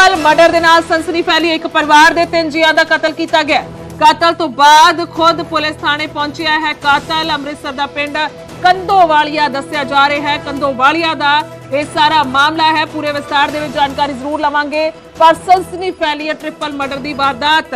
Triple murder ਦੇ ਨਾਲ ਸਨਸਨੀ ਫੈਲੀ ਇੱਕ ਪਰਿਵਾਰ ਦੇ ਤਿੰਨ ਜੀਆਂ ਦਾ ਕਤਲ ਕੀਤਾ ਗਿਆ। ਕਤਲ ਤੋਂ ਬਾਅਦ ਖੁਦ ਪੁਲਿਸ ਥਾਣੇ ਪਹੁੰਚਿਆ ਹੈ। ਕਾਤਲ ਅੰਮ੍ਰਿਤਸਰ ਦਾ ਪਿੰਡ ਕੰਦੋਵਾਲੀਆ ਦੱਸਿਆ ਜਾ ਰਿਹਾ ਹੈ। ਕੰਦੋਵਾਲੀਆ ਦਾ ਇਹ ਸਾਰਾ ਮਾਮਲਾ ਹੈ। ਪੂਰੇ ਵਿਸਤਾਰ ਦੇ ਵਿੱਚ ਜਾਣਕਾਰੀ ਜ਼ਰੂਰ ਲਵਾਂਗੇ। ਪਰ ਸਨਸਨੀ ਫੈਲੀ ਹੈ ਟ੍ਰਿਪਲ ਮਰਡਰ ਦੀ ਵਾਰਦਾਤ।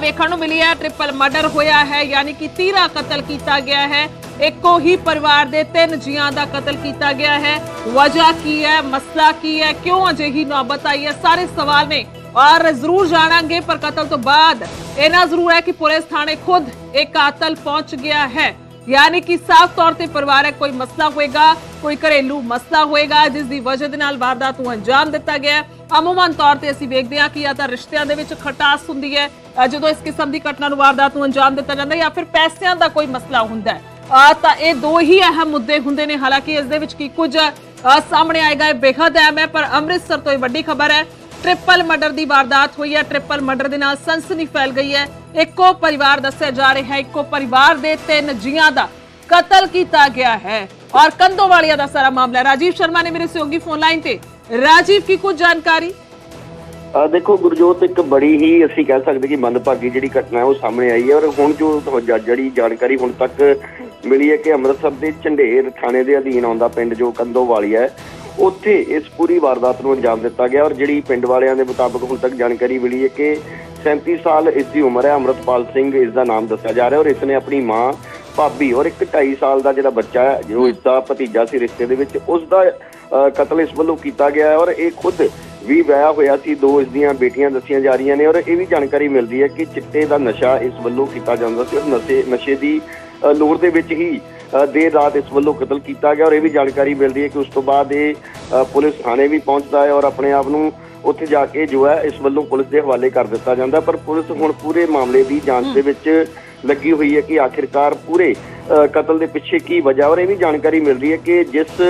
ਵੇਖਣ ਨੂੰ ਮਿਲੀ ਹੈ ਟ੍ਰਿਪਲ ਮਰਡਰ ਹੋਇਆ ਹੈ। ਯਾਨੀ ਕਿ ਤੀਰਾ ਕਤਲ ਕੀਤਾ ਗਿਆ ਹੈ। ਇੱਕੋ ਹੀ ਪਰਿਵਾਰ ਦੇ ਤਿੰਨ ਜੀਆਂ ਦਾ ਕਤਲ ਕੀਤਾ ਗਿਆ ਹੈ। ਵਜ੍ਹਾ ਕੀ ਹੈ? ਮਸਲਾ ਕੀ ਹੈ? ਕਿਉਂ ਅਜਿਹੀ ਨੌਬਤ ਆਈ ਹੈ? ਸਾਰੇ ਸਵਾਲ ਨੇ। ਔਰ ਜ਼ਰੂਰ ਜਾਣਾਂਗੇ, ਪਰ ਕਤਲ ਤੋਂ ਬਾਅਦ ਇਹਨਾਂ ਜ਼ਰੂਰ ਹੈ ਕਿ ਪੁਲਿਸ ਥਾਣੇ ਖੁਦ ਇਹ ਕਾਤਲ ਪਹੁੰਚ ਗਿਆ ਹੈ। ਯਾਨੀ ਕਿ ਸਾਫ਼ ਤੌਰ ਤੇ ਪਰਿਵਾਰਕ ਕੋਈ ਮਸਲਾ ਹੋਏਗਾ, ਕੋਈ ਘਰੇਲੂ ਮਸਲਾ ਹੋਏਗਾ, ਜਿਸ ਦੀ ਵਜ੍ਹਾ ਦੇ ਨਾਲ ਵਾਰਦਾਤ ਨੂੰ ਅੰਜਾਮ ਦਿੱਤਾ ਗਿਆ ਅਮੂਮਨ ਤੌਰ ਤੇ ਅਸੀਂ ਵੇਖਦੇ ਹਾਂ ਕਿ ਜਾਂ ਤਾਂ ਰਿਸ਼ਤਿਆਂ ਦੇ ਵਿੱਚ ਖਟਾਸ ਹੁੰਦੀ ਹੈ ਜਦੋਂ ਇਸ ਕਿਸਮ ਦੀ ਘਟਨਾ ਨੂੰ ਵਾਰਦਾਤ ਨੂੰ ਅੰਜਾਮ ਦਿੱਤਾ ਜਾਂਦਾ ਹੈ, ਜਾਂ ਫਿਰ ਪੈਸਿਆਂ ਦਾ ਕੋਈ ਮਸਲਾ ਹੁੰਦਾ ਹੈ। ਅ, ਤਾਂ ਇਹ ਦੋ ਹੀ ਅਹਿਮ ਮੁੱਦੇ ਹੁੰਦੇ ਨੇ। ਹਾਲਾਂਕਿ ਇਸ ਦੇ ਵਿੱਚ ਕੀ ਕੁਝ ਅ, ਸਾਹਮਣੇ ਆਏਗਾ ਇਹ ਬੇहद ਅਹਿਮ ਹੈ ਪਰ ਅੰਮ੍ਰਿਤਸਰ ਤੋਂ ਇਹ ਵੱਡੀ ਖਬਰ ਹੈ। ਟ੍ਰਿਪਲ ਮਰਡਰ ਦੀ ਵਾਰਦਾਤ ਹੋਈ ਹੈ। ਟ੍ਰਿਪਲ ਮਰਡਰ ਦੇ ਨਾਲ ਸਨਸਨੀ ਫੈਲ ਗਈ ਹੈ। ਇੱਕੋ ਪਰਿਵਾਰ ਦੱਸਿਆ ਜਾ ਰਿਹਾ ਹੈ ਇੱਕੋ ਪਰਿਵਾਰ ਦੇ ਤਿੰਨ ਜੀਆਂ ਦਾ ਕਤਲ ਕੀਤਾ ਗਿਆ ਹੈ। ਔਰ ਕੰਦੋਵਾਲੀਆ ਦਾ ਸਾਰਾ ਮਾਮਲਾ ਹੈ। ਰਾਜੀਵ ਸ਼ਰਮਾ ਨੇ ਮੇਰੇ ਸਹਿਯੋਗੀ ਫੋਨ ਲਾਈਨ ਤੇ। ਰਾਜੀਵ ਕੀ ਕੁਝ ਜਾਣਕਾਰੀ? ਆ ਦੇਖੋ ਗੁਰਜੋਤ ਇੱਕ ਬੜੀ ਹੀ ਅਸੀਂ ਕਹਿ ਸਕਦੇ ਕਿ ਮੰਦਭਾਗੀ ਜਿਹੜੀ ਘਟਨਾ ਹੈ ਉਹ ਸਾਹਮਣੇ ਆਈ ਹੈ। ਔਰ ਹੁਣ ਜੋ ਤੁਹ- ਜਿਹੜੀ ਜਾਣਕਾਰੀ ਹੁਣ ਤੱਕ ਮਿਲੀ ਹੈ ਕਿ ਅੰਮ੍ਰਿਤਸਰ ਦੇ ਝੰਡੇਰ ਥਾਣੇ ਦੇ ਅਧੀਨ ਆਉਂਦਾ ਪਿੰਡ ਜੋ ਕੰਦੋਵਾਲੀਆ ਹੈ, ਉੱਥੇ ਇਸ ਪੂਰੀ ਵਾਰਦਾਤ ਨੂੰ ਅੰਜਾਮ ਦਿੱਤਾ ਗਿਆ ਔਰ ਜਿਹੜੀ ਪਿੰਡ ਵਾਲਿਆਂ ਦੇ ਮੁਤਾਬਕ ਹੁਣ ਤੱਕ ਜਾਣਕਾਰੀ ਮਿਲੀ ਹੈ ਕਿ 37 ਸਾਲ ਇਸ ਦੀ ਉਮਰ ਹੈ, ਅੰਮ੍ਰਿਤਪਾਲ ਸਿੰਘ ਇਸ ਦਾ ਨਾਮ ਦੱਸਿਆ ਜਾ ਰਿਹਾ ਔਰ ਇਸ ਨੇ ਆਪਣੀ ਮਾਂ ਭਾਬੀ ਔਰ ਇੱਕ 2.5 ਸਾਲ ਦਾ ਜਿਹੜਾ ਬੱਚਾ ਹੈ, ਜੋ ਇਸ ਦਾ ਭਤੀਜਾ ਸੀ ਰਿਸ਼ਤੇ ਦੇ ਵਿੱਚ, ਉਸ ਦਾ ਕਤਲ ਇਸ ਵੱਲੋਂ ਕੀਤਾ ਗਿਆ ਹੈ ਔਰ ਇਹ ਖੁਦ ਵੀ ਵਿਆਹ ਹੋਇਆ ਸੀ, ਦੋ ਇਸ ਦੀਆਂ ਬੇਟੀਆਂ ਦੱਸੀਆਂ ਜਾ ਰਹੀਆਂ ਨੇ ਔਰ ਇਹ ਵੀ ਜਾਣਕਾਰੀ ਮਿਲਦੀ ਹੈ ਕਿ ਚਿੱਟੇ ਦਾ ਨਸ਼ਾ ਇਸ ਵੱਲੋਂ ਕੀਤਾ ਜਾਂਦਾ ਸੀ ਔਰ ਨਸ਼ੇ ਨਸ਼ੇ ਦੀ ਲੋੜ ਦੇ ਵਿੱਚ ਹੀ ਦੇਰ ਰਾਤ ਇਸ ਵੱਲੋਂ ਕਤਲ ਕੀਤਾ ਗਿਆ ਔਰ ਇਹ ਵੀ ਜਾਣਕਾਰੀ ਮਿਲਦੀ ਹੈ ਕਿ ਉਸ ਤੋਂ ਬਾਅਦ ਇਹ ਪੁਲਿਸ ਥਾਣੇ ਵੀ ਪਹੁੰਚਦਾ ਹੈ ਔਰ ਆਪਣੇ ਆਪ ਨੂੰ ਉੱਥੇ ਜਾ ਕੇ ਜੋ ਹੈ ਇਸ ਵੱਲੋਂ ਪੁਲਿਸ ਦੇ ਹਵਾਲੇ ਕਰ ਦਿੱਤਾ ਜਾਂਦਾ ਪਰ ਪੁਲਿਸ ਹੁਣ ਪੂਰੇ ਮਾਮਲੇ ਦੀ ਜਾਂਚ ਦੇ ਵਿੱਚ ਲੱਗੀ ਹੋਈ ਹੈ ਕਿ ਆਖਿਰਕਾਰ ਪੂਰੇ ਕਤਲ ਦੇ ਪਿੱਛੇ ਕੀ ਵਜ੍ਹਾ ਔਰ ਇਹ ਵੀ ਜਾਣਕਾਰੀ ਮਿਲ ਰਹੀ ਹੈ ਕਿ ਜਿਸ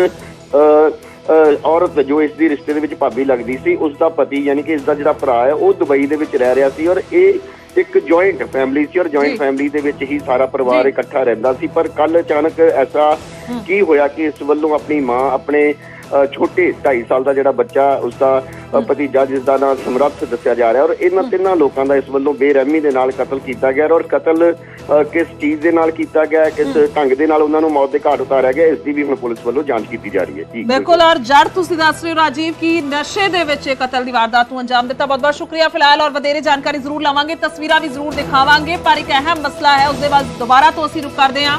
ਔਰਤ ਜੋ ਇਸ ਦੀ ਰਿਸ਼ਤੇ ਦੇ ਵਿੱਚ ਭਾਬੀ ਲੱਗਦੀ ਸੀ ਉਸ ਦਾ ਪਤੀ ਯਾਨੀ ਕਿ ਇਸ ਦਾ ਜਿਹੜਾ ਭਰਾ ਹੈ ਉਹ ਦੁਬਈ ਦੇ ਵਿੱਚ ਰਹਿ ਰਿਹਾ ਸੀ ਔਰ ਇਹ ਇੱਕ ਜੁਆਇੰਟ ਫੈਮਿਲੀ ਸੀ ਔਰ। ਜੁਆਇੰਟ ਫੈਮਿਲੀ ਦੇ ਵਿੱਚ ਹੀ ਸਾਰਾ ਪਰਿਵਾਰ। ਇਕੱਠਾ ਰਹਿੰਦਾ ਸੀ ਪਰ ਕੱਲ ਅਚਾਨਕ ਐਸਾ ਕੀ ਹੋਇਆ ਕਿ ਇਸ ਵੱਲੋਂ ਆਪਣੀ ਮਾਂ ਆਪਣੇ ਛੋਟੇ 2.5 ਸਾਲ ਦਾ ਜਿਹੜਾ ਬੱਚਾ ਉਸ ਦਾ ਭਤੀਜਾ ਜਿਸ ਦਾ ਨਾਮ ਸਮਰੱਥ ਦੱਸਿਆ ਜਾ ਰਿਹਾ ਔਰ ਇਹਨਾਂ ਤਿੰਨਾਂ ਲੋਕਾਂ ਦਾ ਇਸ ਵੱਲੋਂ ਬੇਰਹਿਮੀ ਦੇ ਨਾਲ ਕਤਲ ਕੀਤਾ ਗਿਆ ਔਰ ਕਤਲ ਕਿਸ ਚੀਜ਼ ਦੇ ਨਾਲ ਕੀਤਾ ਗਿਆ ਕਿਸ ਢੰਗ ਦੇ ਨਾਲ ਉਹਨਾਂ ਨੂੰ ਮੌਤ ਦੇ ਘਾਟ ਉਤਾਰਿਆ ਗਿਆ ਇਸ ਦੀ ਵੀ ਹੁਣ ਪੁਲਿਸ ਵੱਲੋਂ ਜਾਂਚ ਕੀਤੀ ਜਾ ਰਹੀ ਹੈ। ਜੀ। ਬਿਲਕੁਲ ਔਰ ਜੜ ਤੁਸੀਂ ਦੱਸ ਰਹੇ ਹੋ ਰਾਜੀਵ ਕਿ ਨਸ਼ੇ ਦੇ ਵਿੱਚ ਇਹ ਕਤਲ ਦੀ ਵਾਰਦਾਤ ਨੂੰ ਅੰਜਾਮ ਦਿੱਤਾ। ਬਹੁਤ ਬਹੁਤ ਸ਼ੁਕਰੀਆ ਫਿਲਹਾਲ ਔਰ ਵਧੇਰੇ ਜਾਣਕਾਰੀ ਜ਼ਰੂਰ ਲਵਾਂਗੇ ਤਸਵੀਰਾਂ ਵੀ ਜ਼ਰੂਰ ਦਿਖਾਵਾਂਗੇ ਪਰ ਇੱਕ ਅਹਿਮ ਮਸਲਾ ਹੈ ਉਸ ਦੇ ਬਾਅਦ ਦੁਬਾਰਾ ਤੋਂ ਅਸੀਂ ਰੁਕ ਕਰਦੇ ਹਾਂ।